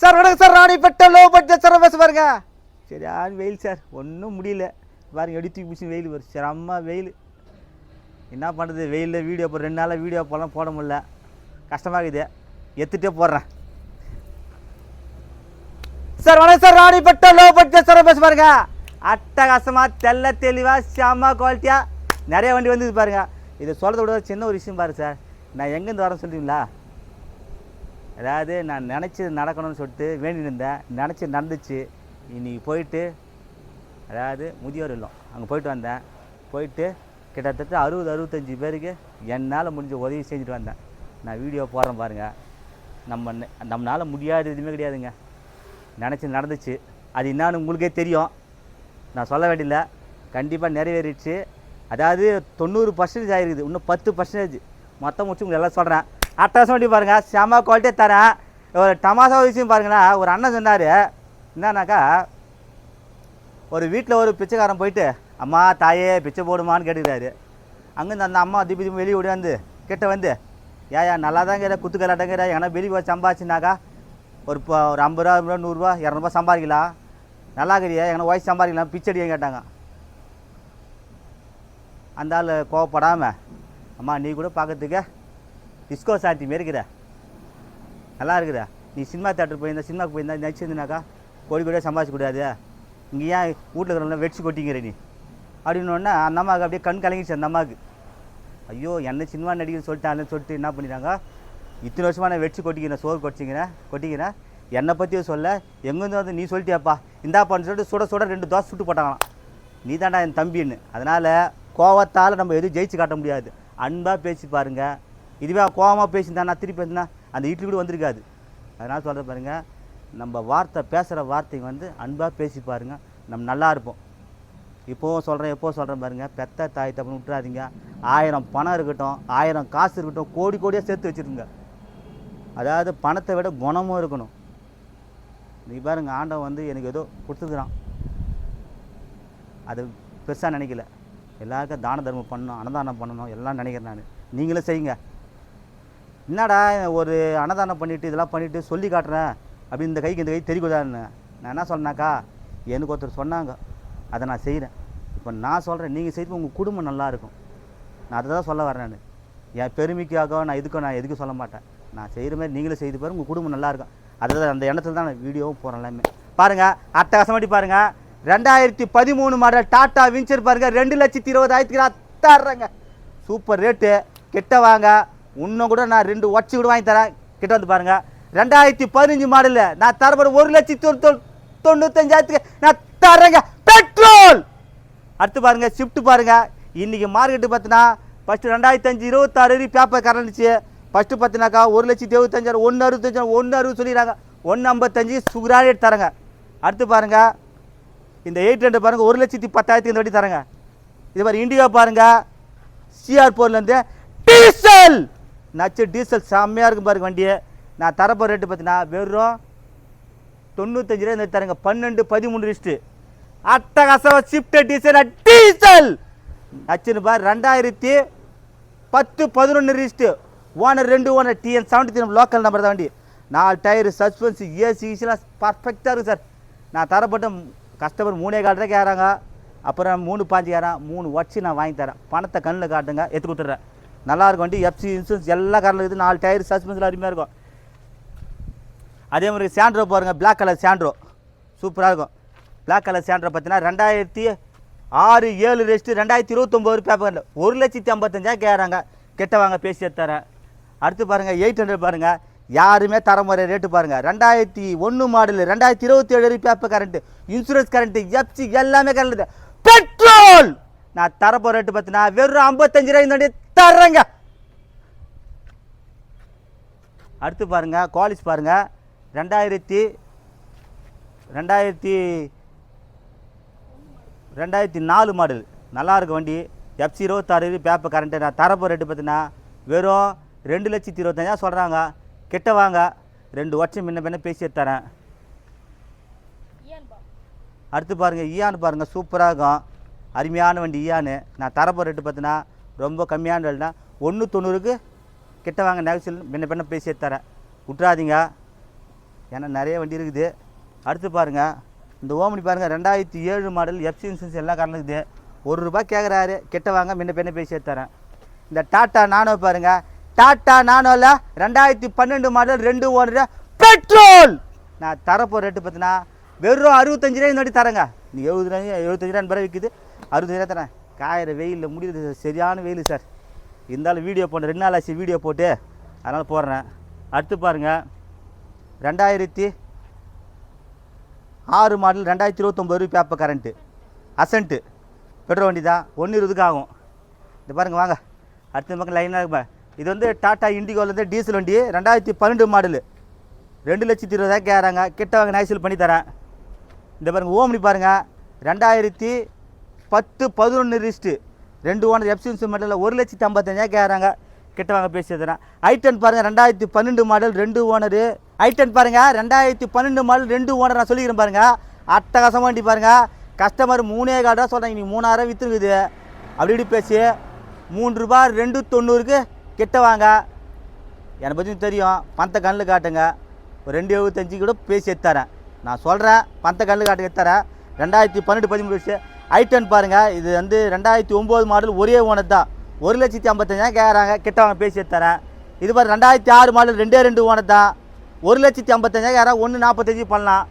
Sir வணக்கம் sir Ranipettai low budget sir பேச பாருங்க சரியான வெயில் சார்? ஒன்றும் முடியல. பாருங்க எடுத்து பிடிச்சி வெயில் வரும். சார் அம்மா வெயில். என்ன பண்ணுறது வெயிலில் வீடியோ போடுற ரெண்டு நாளாக வீடியோ போடலாம் போட முடியல. கஷ்டமாக இருக்குது. எத்துட்டே போடுறேன். சார் வணக்கம் sir Ranipettai low budget sir பேச பாருங்க. அட்டகாசமாக தெல்ல தெளிவாக செம்ம குவாலிட்டியாக நிறைய வண்டி வந்து பாருங்க. இதை சொல்கிறத விட சின்ன ஒரு விஷயம் பாருங்க சார். நான் எங்கேருந்து வரேன் சொல்கிறீங்களா அதாவது நான் நினச்சது நடக்கணும்னு சொல்லிட்டு வேண்டி இருந்தேன் நினச்சி நடந்துச்சு. இன்னைக்கு போயிட்டு அதாவது முதியோர் இல்லம். அங்கே போயிட்டு வந்தேன். போயிட்டு கிட்டத்தட்ட அறுபது அறுபத்தஞ்சி பேருக்கு என்னால் முடிஞ்ச உதவி செஞ்சுட்டு வந்தேன். நான் வீடியோ போடுறேன் பாருங்கள் நம்ம நம்மளால் முடியாத எதுவுமே கிடையாதுங்க. நினச்சி நடந்துச்சு. அது என்னான்னு உங்களுக்கே தெரியும். நான் சொல்ல வேண்டியதில்ல. கண்டிப்பாக நிறைவேறிடுச்சு. அதாவது தொண்ணூறு பர்சன்டேஜ் ஆகிருக்குது இன்னும் பத்து பர்சன்டேஜ் மொத்தம் முடிச்சு உங்களுக்கு எல்லாம் சொல்கிறேன் அட்டகாசம் வண்டி பாருங்கள் செம குவாலிட்டியே தரேன். ஒரு டமாசா விஷயம் பாருங்களா ஒரு அண்ணன் சொன்னார். என்னன்னாக்கா ஒரு வீட்டில் ஒரு பிச்சைக்காரன் போயிட்டு அம்மா தாயே பிச்சை போடுமான்னு கேட்டுக்கிறாரு. அங்கேருந்து அந்த அம்மா திப்பி திப்பி வெளியே ஓடியாந்து கிட்ட வந்து ஏயா நல்லா தாங்கிற குத்து கலாட்டங்கிற ஏன்னா வெளியே போய் சம்பாதிச்சுனாக்கா ஒரு இப்போ ஒரு ஐம்பது ரூபா ரூபா நூறுரூவா இரநூறுபா சம்பாதிக்கலாம். நல்லா இருக்கிறியா? எங்கன்னா வயசு சம்பாதிக்கலாம். பிச்சடியும் கேட்டாங்க. அந்த ஆள் கோவப்படாமல் அம்மா நீ கூட பார்க்கறதுக்கு டிஸ்கோ சாத்தி மாரி இருக்கிற நல்லா இருக்கிற நீ சினிமா தேட்டர் போயிருந்தா சினிமாக்கு போயிருந்தா நடிச்சிருந்தாக்கா கோடி கோடியாக சம்பாதிச்சக்கூடாது இங்கே ஏன் வீட்டில் இருக்கிறவங்க வெடிச்சு கொட்டிங்கிற நீ? அப்படின்னோடனே அந்த அம்மாவுக்கு அப்படியே கண் கலங்கிச்சு அந்த அம்மாவுக்கு. ஐயோ என்ன சினிமா நடிகர் சொல்லிட்டாங்கன்னு சொல்லிட்டு என்ன பண்ணிட்டாங்க? இத்தனை வருஷமாக நான் வெடிச்சு கொட்டிக்கிறேன் சோறு கொட்டிக்கிறேன் கொட்டிக்கிறேன். என்னை பற்றியும் சொல்ல எங்கேருந்து வந்து நீ சொல்லிட்டியாப்பா. இந்தாப்பான்னு சொல்லிட்டு சுட சுட ரெண்டு தோசை சுட்டு போட்டாங்களாம். நீ தாண்டா என் தம்பின்னு. அதனால் கோவத்தால் நம்ம எதுவும் ஜெயிச்சு காட்ட முடியாது. அன்பாக பேசி பாருங்கள் இதுவே கோவமாக பேசியிருந்தா நான் திருப்பி இருந்தா அந்த இட்லி கூட வந்திருக்காது. அதனால் சொல்கிற பாருங்க நம்ம வார்த்தை பேசுகிற வார்த்தை வந்து அன்பாக பேசி பாருங்க நம்ம நல்லா இருப்போம். இப்போவும் சொல்கிறேன் எப்போ சொல்கிறேன் பாருங்க பெத்த தாய் தப்புன்னு விட்டுறாதீங்க. ஆயிரம் பணம் இருக்கட்டும் ஆயிரம் காசு இருக்கட்டும் கோடி கோடியாக சேர்த்து வச்சுருங்க. அதாவது பணத்தை விட குணமும் இருக்கணும். நீ பாருங்க ஆண்டவன் வந்து எனக்கு ஏதோ கொடுத்துருக்குறான். அது பெருசாக நினைக்கல. எல்லாருக்கும் தான தர்மம் பண்ணணும் அன்னதானம் பண்ணணும் எல்லாம் நினைக்கிறேன் நான். நீங்களும் செய்யுங்க. என்னடா ஒரு அன்னதானம் பண்ணிவிட்டு இதெல்லாம் பண்ணிவிட்டு சொல்லி காட்டுறேன். அப்படி இந்த கைக்கு இந்த கை தெரிக்குதான்னு நான் என்ன சொன்னேனாக்கா எனக்கு ஒருத்தர் சொன்னாங்க. அதை நான் செய்கிறேன் இப்போ நான் சொல்கிறேன் நீங்கள் செய்து உங்கள் குடும்பம் நல்லாயிருக்கும் நான் அதை தான் சொல்ல வரேன் நான். என் பெருமைக்காக நான் இதுக்கும் நான் எதுக்கும் சொல்ல மாட்டேன். நான் செய்கிற மாதிரி நீங்களும் செய்து பாருங்கள் உங்கள் குடும்பம் நல்லாயிருக்கும் அதாவது அந்த எண்ணத்தில் தான் நான் வீடியோவும் போகிறேன் எல்லாமே. பாருங்கள் அட்டகாசமாட்டி பாருங்கள் ரெண்டாயிரத்தி பதிமூணு மாடல் டாட்டா விஞ்சர் பாருங்கள் ரெண்டு லட்சத்தி இருபதாயிரத்துக்கு நான் தர்றேங்க. Super rate. கிட்ட வாங்க. இன்னும் கூட நான் ரெண்டு ஒட்சி கூட வாங்கி தரேன். கிட்ட வந்து பாருங்கள் ரெண்டாயிரத்தி பதினஞ்சு மாடலில் நான் தரப்பட ஒரு லட்சத்தி தொண்ணூ- தொண்ணூத்தஞ்சாயிரத்துக்கு நான் தரேங்க பெட்ரோல்! அடுத்து பாருங்க ஷிஃப்ட் பாருங்க. இன்னைக்கு மார்க்கெட்டு பார்த்தீங்கன்னா ஃபஸ்ட்டு ரெண்டாயிரத்தி அஞ்சு இருபத்தாறு பேப்பர் கரண்டுச்சு ஃபஸ்ட்டு பார்த்தினாக்கா ஒரு லட்சத்தி எழுபத்தஞ்சாயிரம் ஒன்று அறுபத்தஞ்சாயிரம் ஒன்று அறுபது சொல்லிடுறாங்க. ஒன்று ஐம்பத்தஞ்சு சுகராக எடுத்து தரேங்க. அடுத்து பாருங்க இந்த எயிட் ரெண்டு பாருங்க ஒரு லட்சத்தி பத்தாயிரத்துக்கு இந்த வட்டி தரேங்க. இது மாதிரி இண்டிகா பாருங்க. சிஆர் போர்லேருந்து டீசல் நச்சு டீசல் செம்மையாக இருக்கும் பாருங்க வண்டியை. நான் தரப்போ ரேட்டு பார்த்தீங்கன்னா வெறும் தொண்ணூத்தஞ்சு ரூபா இந்த தரங்க. பன்னெண்டு பதிமூணு லிஸ்ட்டு அட்டகாசம் ஷிஃப்ட் டீசல் டீசல்! நச்சுன்னு பாரு ரெண்டாயிரத்தி பத்து பதினொன்று லிஸ்ட்டு ஓனர் ரெண்டு owner TN seventy three local number தான் வண்டி. நாலு டயரு சஸ்பென்ஸ் ஏசி ஈஸிலாம் பர்ஃபெக்டாக இருக்குது சார். நான் தரப்பட்ட கஸ்டமர் மூணே கால் ரூபாய் கேட்குறாங்க அப்புறம் மூணு பாஞ்சு கேட்குறேன் மூணு வச்சு நான் வாங்கி தரேன். பணத்தை கண்ணில் காட்டுங்க எடுத்து கொடுத்துட்றேன். நல்லா இருக்கும் வண்டி எஃப்சி இன்சூரன்ஸ் எல்லா காரில் இருக்குது. நாலு டயர் சஸ்பென்ஸில் அருமையாக இருக்கும். அதே மாதிரி சாண்ட்ரோ பாருங்கள் பிளாக் கலர் சாண்ட்ரோ சூப்பராக இருக்கும். பிளாக் கலர் சாண்ட்ரோ பார்த்தீங்கன்னா ரெண்டாயிரத்தி ஆறு ஏழு ரெஸ்ட்டு ரெண்டாயிரத்தி இருபத்தொம்போது பேப்பர் ஒரு லட்சத்தி ஐம்பத்தஞ்சாயிரம் கேட்குறாங்க. கெட்ட வாங்க பேசி தரேன் அடுத்து பாருங்கள் எயிட் ஹண்ட்ரட் பாருங்கள் யாருமே தர முறை ரேட்டு பாருங்கள் ரெண்டாயிரத்தி ஒன்று மாடல் ரெண்டாயிரத்தி இருபத்தி ஏழு paper current insurance current FC எல்லாமே கரண்ட் பெட்ரோல் நான் தரப்போ ரேட்டு பார்த்தீங்கன்னா வெறும் ஐம்பத்தஞ்சு ரூபாய் இந்த வண்டி தர்றேங்க. அடுத்து பாருங்க குவாலிஸ் பாருங்க. ரெண்டாயிரத்தி ரெண்டாயிரத்தி ரெண்டாயிரத்தி நாலு மாடல் நல்லா இருக்கு வண்டி. எஃப்சி இருபத்தாறு பேப்பர் கரண்ட்டு நான் தரப்போ ரேட்டு பார்த்தீங்கன்னா வெறும் ரெண்டு லட்சத்தி இருபத்தஞ்சா சொல்கிறாங்க கிட்ட வாங்க. ரெண்டு வருஷம் முன்ன பின்ன பேசி தரேன். அடுத்து பாருங்கள் ஈயான் பாருங்கள் சூப்பராக இருக்கும். அருமையான வண்டி ஈயானு. நான் தரப்போ ரேட்டு பார்த்தினா ரொம்ப கம்மியான ரேட்னா ஒன்று தொண்ணூறுக்கு கிட்ட வாங்க நகைச்சல் முன்ன பின்ன பேசி தரேன். விட்றாதீங்க ஏன்னா நிறைய வண்டி இருக்குது. அடுத்து பாருங்கள் இந்த ஓமனி பாருங்கள் ரெண்டாயிரத்தி ஏழு மாடல் எஃப்சி இன்சூரன்ஸ் எல்லாம் கலந்துக்குது ஒரு ரூபாய் கேட்குறாரு கிட்ட வாங்க முன்ன பின்ன பேசி தரேன். இந்த டாட்டா நானோ பாருங்க. டாட்டா நானோவில் ரெண்டாயிரத்தி பன்னெண்டு மாடல் ரெண்டு ஓடுற பெட்ரோல்! நான் தரப்போ ரேட்டு பார்த்தினா வெறும் அறுபத்தஞ்சு ரூபாய் நோட்டி தரேங்க. நீ எழுபது ரூபாய் எழுபத்தஞ்சு ரூபாய் விற்குது அறுபது ரூபாய் தரேன். காயிற வெயிலில் முடியுது சரியான வெயில் சார். இருந்தாலும் வீடியோ போட்டேன் ரெண்டு நாள் ஆச்சு வீடியோ போட்டு அதனால் போடுறேன். அடுத்து பாருங்கள் ரெண்டாயிரத்தி ஆறு மாடல் ரெண்டாயிரத்தி இருபத்தொம்பது ரூபாய் பேப்பர் கரண்ட்டு அசன்ட்டு பெட்ரோல் வண்டி தான் ஒன்று இருபதுக்கு ஆகும். இது பாருங்கள் வாங்க. அடுத்த பக்கம் லைனாக இருப்பேன் இது வந்து டாட்டா இண்டிகோலேருந்து டீசல் வண்டி ரெண்டாயிரத்தி பன்னெண்டு மாடலு. ரெண்டு லட்சத்தி இருபதாயிரம் கேட்குறாங்க. கிட்ட வாங்க நைசல் பண்ணி தரேன். இந்த பாருங்க ஓம்னி பாருங்கள் ரெண்டாயிரத்தி பத்து பதினொன்று ரிஸ்ட்டு ரெண்டு ஓனர் எப்சின்ஸ் மாடலில் ஒரு லட்சத்தி ஐம்பத்தஞ்சாயிரம் கேட்குறாங்க கிட்ட வாங்க பேசி ஐட்டன் பாருங்கள் ரெண்டாயிரத்தி பன்னெண்டு மாடல் ரெண்டு ஓனரு. ஐட்டன் பாருங்கள் ரெண்டாயிரத்தி பன்னெண்டு மாடல் ரெண்டு ஓனர் நான் சொல்லிக்கிறேன் பாருங்கள் அட்டகாசமாக வண்டி பாருங்கள் கஸ்டமர் மூணே கால் ரூபா சொல்கிறாங்க நீ மூணாயிரம் விற்றுருக்குது அப்படி இப்படி பேசி மூணு ரூபாய் ரெண்டு தொண்ணூறுக்கு கிட்ட வாங்க. என்னை பற்றி தெரியும். பணத்தை கண்ணில் காட்டுங்க. ஒரு ரெண்டு எழுபத்தஞ்சு கூட பேசி எத்தாரேன் நான் சொல்கிறேன் பணத்தை கண்ணில் காட்டு எத்தாரேன் ரெண்டாயிரத்தி பன்னெண்டு பதிமூணு வருஷம் ஐட்டன் பாருங்கள் இது வந்து ரெண்டாயிரத்தி ஒம்பது மாடல் ஒரே ஓனர் தான். ஒரு லட்சத்தி ஐம்பத்தஞ்சாயிரம் கேட்குறாங்க கிட்ட வாங்க பேசி தரேன். இது பாரு ரெண்டாயிரத்தி ஆறு மாடல் ரெண்டே ரெண்டு ஓனர் தான். ஒரு லட்சத்தி ஐம்பத்தஞ்சாயிரம் யாராவது ஒன்று நாற்பத்தஞ்சு பண்ணலாம்.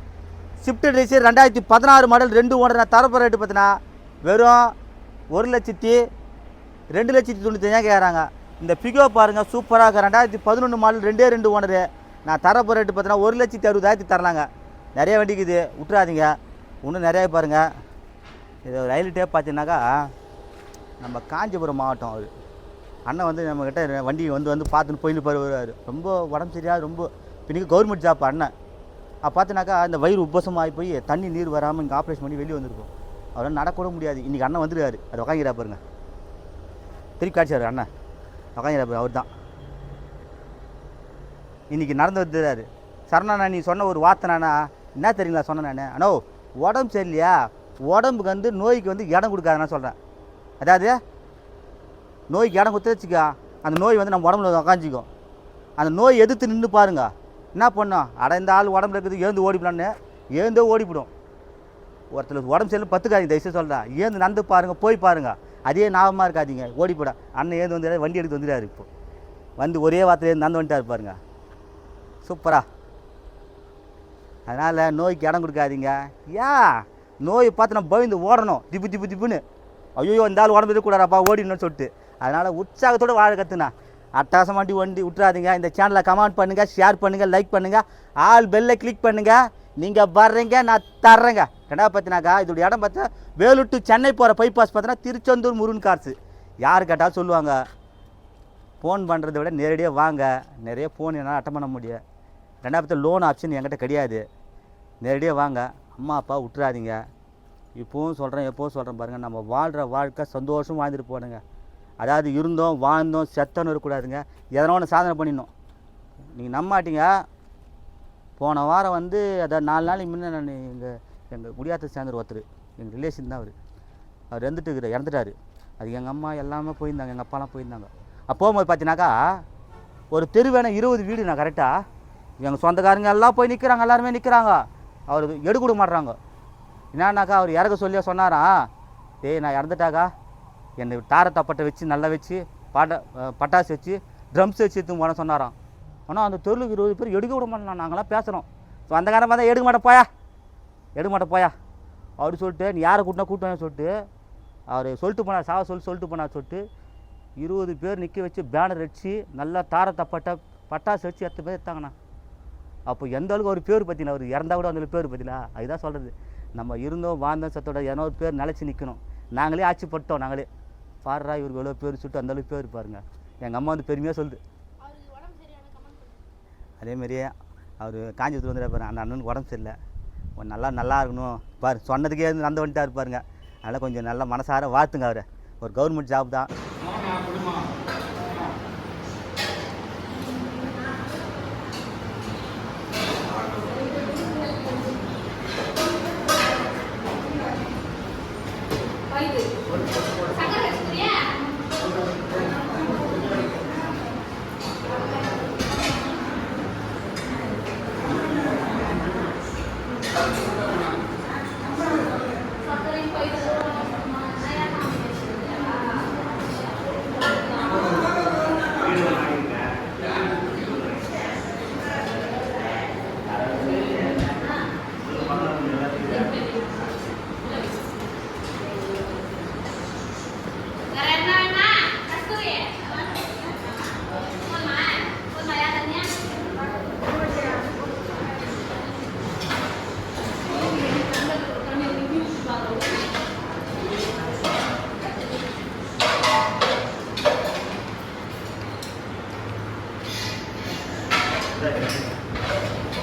ஸ்விஃப்ட் டிசைர் ரெண்டாயிரத்தி பதினாறு மாடல் ரெண்டு ஓனர் நான் தரப்பு ரேட்டு பார்த்தினா வெறும் ஒரு லட்சத்தி ரெண்டு லட்சத்தி தொண்ணூத்தஞ்சாயிரம் கேட்குறாங்க இந்த பிகோ பாருங்கள் சூப்பராக இருக்கு. ரெண்டாயிரத்தி பதினொன்று மாடல் ரெண்டே ரெண்டு ஓனரு நான் தரப்பு ரேட்டு பார்த்தீங்கன்னா ஒரு லட்சத்தி அறுபதாயிரத்தி தரலாங்க. நிறைய வண்டிக்குது விட்டுறாதீங்க. இன்னும் நிறையா பாருங்கள் இது ரயில் டேப் பார்த்தீங்கன்னாக்கா நம்ம காஞ்சிபுரம் மாவட்டம் அவர் அண்ணன் வந்து நம்மக்கிட்ட வண்டி வந்து வந்து பார்த்துன்னு போயின்னு போய் வருவார். ரொம்ப உடம்பு சரியாக ரொம்ப இன்றைக்கி கவர்மெண்ட் ஜாப் அண்ணன். அப்போ பார்த்தினாக்கா இந்த வயிறு உப்பசமாகி போய் தண்ணி நீர் வராமல் இங்கே ஆப்ரேஷன் பண்ணி வெளியே வந்திருக்கும். அவரால் நடக்கூட முடியாது. இன்றைக்கி அண்ணன் வந்துருக்காரு. அது உக்காங்கிறா பாருங்க. திருப்பி காட்சியார் அண்ணன். உக்காங்கிறா பாரு அவர் தான் இன்றைக்கி நடந்து வந்துடுறாரு சரணா நீ சொன்ன ஒரு வார்த்தைனாண்ணா என்ன தெரியுங்களா சொன்ன நான்? அண்ணோ உடம்பு சரியில்லையா? உடம்புக்கு வந்து நோய்க்கு வந்து இடம் கொடுக்காதுன்னு சொல்கிறேன் அதாவது நோய்க்கு இடம் கொடுத்து வச்சுக்கா. அந்த நோய் வந்து நம்ம உடம்புல உக்காஞ்சிக்கும் அந்த நோய் எதிர்த்து நின்று பாருங்க. என்ன பண்ணும்? அட இந்த ஆள் உடம்புல இருக்குது ஏந்து ஓடிப்படான்னு ஏந்தோ ஓடிப்பிடும். ஒருத்தர் உடம்பு செல்லு பத்துக்காதீங்க தயவுசெய்து சொல்கிறேன் ஏந்து நடந்து பாருங்கள் போய் பாருங்கள் அதே ஞாபகமாக இருக்காதீங்க ஓடிப்பட. அண்ணன் ஏந்து வந்து வண்டி எடுத்து வந்துடுறாரு இப்போ. வந்து ஒரே வார்த்தையில நடந்து வந்துட்டார் பாருங்க. சூப்பரா. அதனால் நோய்க்கு இடம் கொடுக்காதீங்க. ஏன் நோயை பார்த்து நம்ம பயந்து ஓடணும். திப்பு திப்பு திப்புன்னு ஐயோ இந்த ஆள் உடம்பு கூடாதுப்பா ஓடிடணும்னு சொல்லிட்டு. அதனால் உற்சாகத்தோடு வாழ கற்றுனா அட்டாசமாட்டி வண்டி விட்டுறாதீங்க. இந்த சேனலை கமெண்ட் பண்ணுங்கள் ஷேர் பண்ணுங்கள் லைக் பண்ணுங்கள் ஆல் பெல்லை கிளிக் பண்ணுங்கள் நீங்கள் வர்றீங்க நான் தர்றேங்க. ரெண்டாவது பார்த்தினாக்கா இதோட இடம் பார்த்தா வேலூர் டு சென்னை போகிற பைபாஸ் பார்த்தீங்கன்னா திருச்செந்தூர் முருகன் கார்ஸு யார் கேட்டாலும் சொல்லுவாங்க ஃபோன் பண்ணுறதை விட நேரடியாக வாங்க. நிறைய ஃபோன் என்னால் அட்டன் பண்ண முடியும் ரெண்டாவது லோன் ஆப்ஷன் என்கிட்ட கிடையாது. நேரடியாக வாங்க. அம்மா அப்பா விட்டுறாதீங்க இப்போவும் சொல்கிறேன் எப்போவும் சொல்கிறேன் பாருங்கள் நம்ம வாழ்கிற வாழ்க்கை சந்தோஷம் வாழ்ந்துட்டு போனுங்க அதாவது இருந்தோம் வாழ்ந்தோம் செத்தோன்னு இருக்கக்கூடாதுங்க. எதனா ஒன்று சாதனை பண்ணிடணும். நீங்கள் நம்பாட்டிங்க. போன வாரம் வந்து அதாவது நாலு நாளைக்கு முன்னே நான் எங்கள் எங்கள் குடியாத்த சேர்ந்தர் ஒருத்தர். எங்கள் ரிலேஷன் தான் அவர். அவர் இறந்துட்டு இருக்கிற இறந்துட்டார். அது எங்கள் அம்மா எல்லாமே போயிருந்தாங்க எங்கள் அப்பாலாம் போயிருந்தாங்க. அப்போ போகும்போது பார்த்தீங்கன்னாக்கா ஒரு தெருவேன இருபது வீடு நான் கரெக்டாக எங்கள் சொந்தக்காரங்க எல்லாம் போய் நிற்கிறாங்க எல்லாருமே நிற்கிறாங்க அவர் எடுக்க விட மாட்றாங்க. என்னன்னாக்கா அவர் இறக்க சொல்லியே சொன்னாரா? டேய் நான் இறந்துட்டாக்கா. என்னை தார தப்பட்டை வச்சு நல்லா வச்சு பாட்ட பட்டாசு வச்சு ட்ரம்ஸ் வச்சு எடுத்து போன சொன்னாராம். ஆனால் அந்த தொழிலுக்கு இருபது பேர் எடுக்க விட மாட்டோம் நாங்களாம் பேசுகிறோம் ஸோ அந்த காரணமாக பார்த்தா எடுக்க மாட்டேன் போயா. எடுக்க மாட்டேன் போயா. அப்படி சொல்லிட்டு நீ யாரை கூட்டினா கூட்டணும் சொல்லிட்டு அவர் சொல்லிட்டு போனார் சாவ சொல்லி சொல்லிட்டு போனார் சொல்லிட்டு இருபது பேர் நிற்க வச்சு பேனர் அடித்து நல்லா தாரை தப்பட்டை பட்டாசு வச்சு எத்தனை பேர் எடுத்தாங்கண்ணா? அப்போ எந்த அளவுக்கு ஒரு பேர் பற்றினா அவர் இறந்தா கூட அந்த பேர் பற்றினா அதுதான் சொல்கிறது நம்ம இருந்தோம் வாழ்ந்தோம் சத்தோட ஏன்னா ஒரு பேர் நிலச்சி நிற்கணும் நாங்களே ஆட்சிப்பட்டோம் நாங்களே. பாடுறா இவருக்கு எவ்வளோ பேர் சுட்டு அந்த அளவுக்கு பேர் பாருங்க. எங்கள் அம்மா வந்து பெருமையாக சொல்லுது. அவருக்கு அவர் காஞ்சிபுரத்தில் வந்து பாரு அந்த அண்ணனுக்கு உடம்பு சரியில்லை. நல்லா நல்லா இருக்கணும். பாரு சொன்னதுக்கே இருந்து நடந்து வந்துட்டா இருப்பாருங்க அதனால் கொஞ்சம் நல்லா மனசார வாழ்த்துங்க அவரை. ஒரு கவர்மெண்ட் ஜாப் தான்.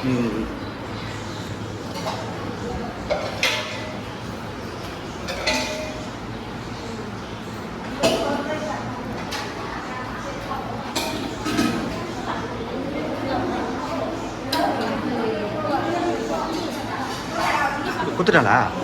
嗯。郭队长来啊！